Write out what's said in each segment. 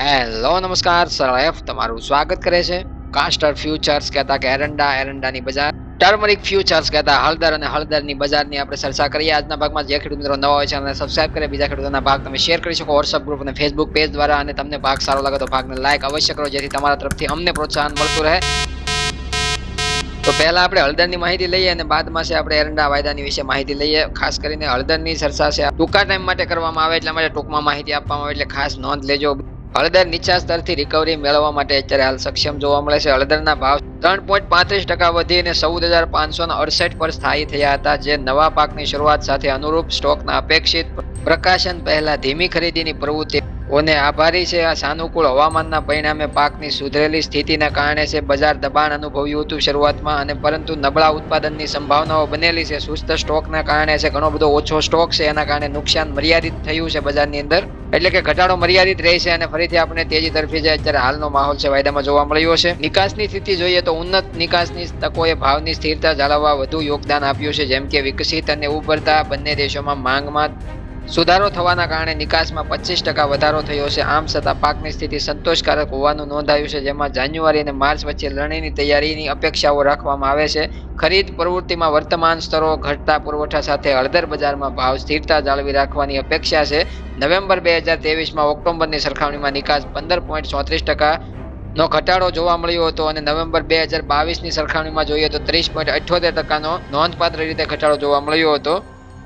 Hello નમસ્કાર. સરળ F તમારું સ્વાગત કરે છે. કાસ્ટર ફ્યુચર્સ કહેતા કે એરંડા, એરંડાની બજાર. ટર્મરિક ફ્યુચર્સ કહેતા હળદર અને હળદરની બજારની આપણે ચર્ચા કરીએ. આજના ભાગમાં જે ખેડૂત મિત્રો નવા હોય છે અને સબસ્ક્રાઇબ કરે બીજા ખેડૂતોના ભાગ તમે શેર કરી શકો. વોટ્સઅપ ગ્રુપ અને ફેસબુક પેજ દ્વારા અને તમને ભાગ સારો લાગે તો ભાગને લાઈક અવશ્ય કરો, જેથી તમારા તરફથી અમને પ્રોત્સાહન મળતું રહે. તો પહેલા આપણે હળદરની માહિતી લઈએ અને બાદમાં છે આપણે એરંડા વાયદાની વિશે માહિતી લઈએ. ખાસ કરીને હળદરની ચર્ચા છે. ટૂંકા ટાઈમ માટે કરવામાં આવે એટલા માટે ટૂંકમાં માહિતી આપવામાં આવે એટલે ખાસ નોંધ લેજો. હળદર નીચા સ્તરથી રિકવરી મેળવવા માટે અત્યારે હાલ સક્ષમ જોવા મળે છે. હળદરના ભાવ ત્રણ પોઈન્ટ પાંત્રીસ ટકા વધીને ચૌદ હજાર પાંચસો અડસઠ પર સ્થાયી થયા હતા, જે નવા પાકની શરૂઆત સાથે અનુરૂપ સ્ટોકના અપેક્ષિત પ્રકાશન પહેલા ધીમી ખરીદીની પ્રવૃત્તિઓને આભારી છે. આ સાનુકૂળ હવામાનના પરિણામે પાકની સુધરેલી સ્થિતિના કારણે છે બજાર દબાણ અનુભવ્યું હતું શરૂઆતમાં અને પરંતુ નબળા ઉત્પાદનની સંભાવનાઓ બનેલી છે. સુસ્ત સ્ટોકના કારણે છે. ઘણો બધો ઓછો સ્ટોક છે. એના કારણે નુકસાન મર્યાદિત થયું છે બજારની અંદર. એટલે કે ઘટાડો મર્યાદિત રહેશે અને ફરીથી આપણે તેજી તરફી જે અત્યારે હાલનો માહોલ છે વાયદામાં જોવા મળ્યો છે. નિકાસની સ્થિતિ જોઈએ તો ઉન્નત નિકાસની તકોએ ભાવની સ્થિરતા જાળવવા વધુ યોગદાન આપ્યું છે. જેમ કે વિકસિત અને ઉભરતા બંને દેશોમાં માંગમાં સુધારો થવાના કારણે નિકાસમાં પચીસ ટકા વધારો થયો છે. આમ છતાં પાકની સ્થિતિ સંતોષકારક હોવાનું નોંધાયું છે, જેમાં જાન્યુઆરી અને માર્ચ વચ્ચે લણણીની તૈયારીની અપેક્ષાઓ રાખવામાં આવે છે. ખરીદ પ્રવૃત્તિમાં વર્તમાન સ્તરો ઘટતા પુરવઠા સાથે હળદર બજારમાં ભાવ સ્થિરતા જાળવી રાખવાની અપેક્ષા છે. નવેમ્બર બે હજાર ત્રેવીસમાં ઓક્ટોબરની સરખામણીમાં નિકાસ પંદર પોઈન્ટ ચોત્રીસ ટકા નો ઘટાડો જોવા મળ્યો હતો અને નવેમ્બર બે હજાર બાવીસની સરખામણીમાં જોઈએ તો ત્રીસ પોઈન્ટ અઠ્યોતેર ટકાનો નોંધપાત્ર રીતે ઘટાડો જોવા મળ્યો હતો.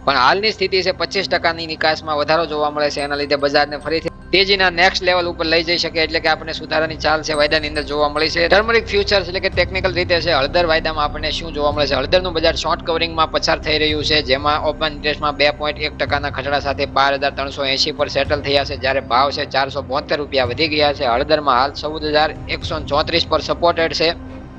પણ હાલની સ્થિતિ છે પચીસ ટકાની નિકાસમાં વધારો જોવા મળે છે. એના લીધે બજારને ફરીથી તેજીના નેક્સ્ટ લેવલ ઉપર લઈ જઈ શકે એટલે કે આપણને સુધારાની ચાલ છે વાયદાની અંદર જોવા મળી છે. ટર્મરિક ફ્યુચર્સ એટલે કે ટેકનિકલ રીતે છે હળદર વાયદામાં આપણને શું જોવા મળે છે? હળદરનું બજાર શોર્ટ કવરિંગમાં પસાર થઈ રહ્યું છે, જેમાં ઓપન ઇન્ટરેસ્ટમાં બે પોઈન્ટ એક ટકાના ખસડા સાથે બાર હજાર ત્રણસો એંશી પર સેટલ થયા છે, જ્યારે ભાવ છે ચારસો બોતેર રૂપિયા વધી ગયા છે. હળદરમાં હાલ ચૌદ હજાર એકસો ચોત્રીસ પર સપોર્ટેડ છે.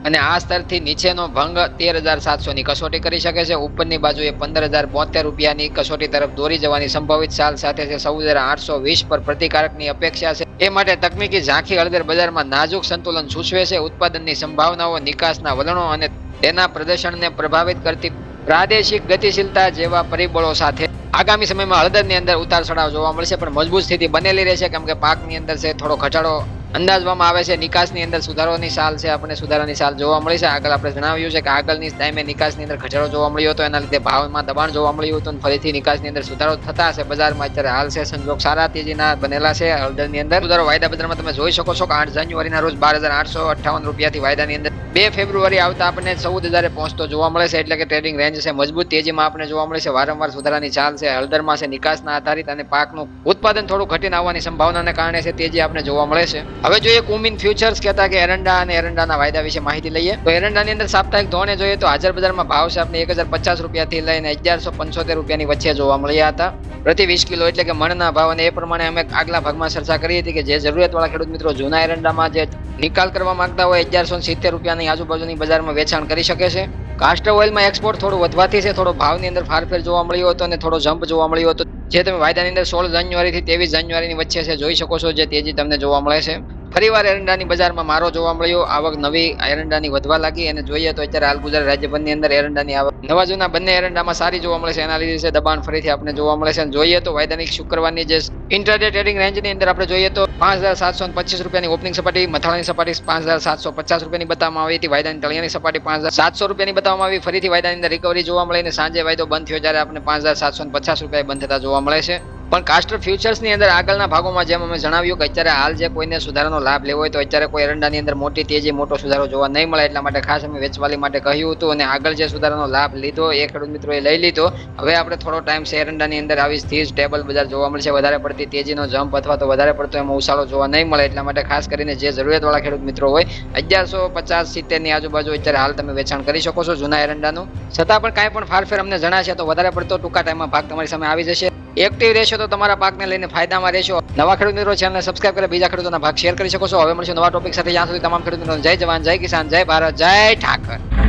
અને આ સ્તરથી નીચેનો ભંગ તેર હજાર સાતસોની કસોટી કરી શકે છે. ઉપરની બાજુએ પંદર હજાર બોતેર રૂપિયાની કસોટી તરફ દોરી જવાની સંભવિત ચાલ સાથે છે. ચૌદ હજાર આઠસો વીસ પર પ્રતિકારકની અપેક્ષા છે. એ માટે તકનીકી ઝાંખી હળદર બજારમાં નાજુક સંતુલન સૂચવે છે. ઉત્પાદનની સંભાવનાઓ, નિકાસના વલણો અને તેના પ્રદર્શનને પ્રભાવિત કરતી પ્રાદેશિક ગતિશીલતા જેવા પરિબળો સાથે આગામી સમયમાં હળદરની અંદર ઉતાર ચઢાવ જોવા મળશે. પણ મજબૂત સ્થિતિ બનેલી રહેશે. કેમ કે પાકની અંદર છે થોડો ઘટાડો અંદાજવામાં આવે છે નિકાસની અંદર સુધારોની સાલ છે આપણે સુધારાની સાલ જોવા મળી છે. આગળ આપણે જણાવ્યું છે કે આગળની ટાઈમે નિકાસની અંદર ઘટાડો જોવા મળ્યો હતો, એના લીધે ભાવમાં દબાણ જોવા મળ્યું હતું ફરીથી નિકાસની અંદર સુધારો થતા હશે. બજારમાં અત્યારે હાલ છે, સંજોગ સારા તેજીના બનેલા છે હળદરની અંદર. સુધારો વાયદા બજારમાં તમે જોઈ શકો છો કે આઠ જાન્યુઆરીના રોજ બાર હજાર આઠસો અઠ્ઠાવન રૂપિયાથી વાયદાની અંદર બે ફેબ્રુઆરી આવતા આપણને ચૌદ હજારે પહોંચતો જોવા મળે છે, એટલે કે ટ્રેડિંગ રેન્જ છે મજબૂત તેજીમાં આપણે જોવા મળે છે. વારંવાર સુધારાની ચાલ છે, હળદરમાં છે નિકાસના આધારિત અને પાકનું ઉત્પાદન થોડું ઘટીને આવવાની સંભાવનાને કારણે છે, તેજી આપણે જોવા મળે છે. હવે જોઈએ કુમિન ફ્યુચર્સ કહેતા કે એરંડા અને એરંડાના વાયદા વિશે માહિતી લઈએ, તો એરંડાની અંદર સાપ્તાહિક ધોરણે જોઈએ તો હાજર બજારમાં ભાવ છે આપણે એક હજાર પચાસ રૂપિયાથી લઈને અગિયારસો પંચોતેર રૂપિયાની વચ્ચે જોવા મળ્યા હતા. પ્રતિ વીસ કિલો એટલે કે મણના ભાવ અને એ પ્રમાણે અમે આગલા ભાગમાં ચર્ચા કરી હતી કે જે જરૂરિયાતવાળા ખેડૂત મિત્રો જૂના એરંડામાં જે નિકાલ કરવા માંગતા હોય અગિયારસો સિત્તેર રૂપિયાની આજુબાજુની બજારમાં વેચાણ કરી શકે છે. કાસ્ટર ઓઇલમાં એક્સપોર્ટ થોડું વધવાથી છે, થોડો ભાવની અંદર ફારફેર જોવા મળ્યો હતો અને થોડો જમ્પ જોવા મળ્યો હતો. જે તમે વાયદાની અંદર સોળ જાન્યુઆરીથી ત્રેવીસ જાન્યુઆરીની વચ્ચે છે, જોઈ શકો છો જે તેજી તમને જોવા મળે છે. ફરીવાર એરંડાની બજારમાં મારો જોવા મળ્યો. આવક નવી એરંડાની વધવા લાગી અને જોઈએ તો અત્યારે હાલ ગુજરાત રાજ્યભરની અંદર એરંડાની આવક નવા જૂના બંને એરંડામાં સારી જોવા મળે છે. એના લીધે છે દબાણ ફરીથી આપણે જોવા મળે છે. અને જોઈએ તો વાયદાની શુક્રવારની જે ઇન્ટરડે ટ્રેડિંગ રેન્જની અંદર આપણે જોઈએ તો પાંચ હજાર સાતસો પચીસ રૂપિયાની ઓપનિંગ સપાટી, મથાળાની સપાટી પાંચ હજાર સાતસો પચાસ રૂપિયાની બતાવવામાં આવી હતી. વાયદાની તળિયાની સપાટી પાંચ હજાર સાતસો રૂપિયાની બતાવવામાં આવી. ફરીથી વાયદાની અંદર રિકવરી જોવા મળે અને સાંજે વાયદો બંધ થયો જ્યારે આપણે પાંચ હજાર સાતસો પચાસ રૂપિયા બંધ થતા જોવા મળે છે. પણ કાસ્ટર ફ્યુચર્સની અંદર આગળના ભાગોમાં જેમ અમે જણાવ્યું કે અત્યારે હાલ જે કોઈને સુધારાનો લાભ લેવો હોય તો અત્યારે કોઈ એરંડાની અંદર મોટી તેજી, મોટો સુધારો જોવા નહીં મળે એટલા માટે ખાસ અમે વેચવાલી માટે કહ્યું હતું અને આગળ જે સુધારાનો લાભ લીધો એ ખેડૂત મિત્રોએ લઈ લીધો. હવે આપણે થોડો ટાઈમ છે એરંડાની અંદર આવી સ્થિર સ્ટેબલ બજાર જોવા મળશે. વધારે પડતી તેજીનો જમ્પ અથવા તો વધારે પડતો એમાં ઉછાળો જોવા નહીં મળે એટલા માટે ખાસ કરીને જે જરૂરિયાતવાળા ખેડૂત મિત્રો હોય, અગિયારસો પચાસ સિત્તેરની આજુબાજુ અત્યારે હાલ તમે વેચાણ કરી શકો છો જૂના એરંડાનું. છતાં પણ કાંઈ પણ ફારફેર અમને જણાશે તો વધારે પડતો ટૂંકા ટાઈમમાં ભાગ તમારી સામે આવી જશે. એક્ટિવ રહેશો તો તમારા પાકને લઈને ફાયદામાં રહેશો. નવા ખેડૂત મિત્રો ચેનલને સબસ્ક્રાઈબ કરે બીજા ખેડૂતોના ભાગ શેર કરી શકો છો. હવે મળશે નવા ટોપિક સાથે. જ્યાં સુધી તમામ ખેડૂત મિત્રો જય જવાન, જય કિસાન, જય ભારત, જય ઠાકર.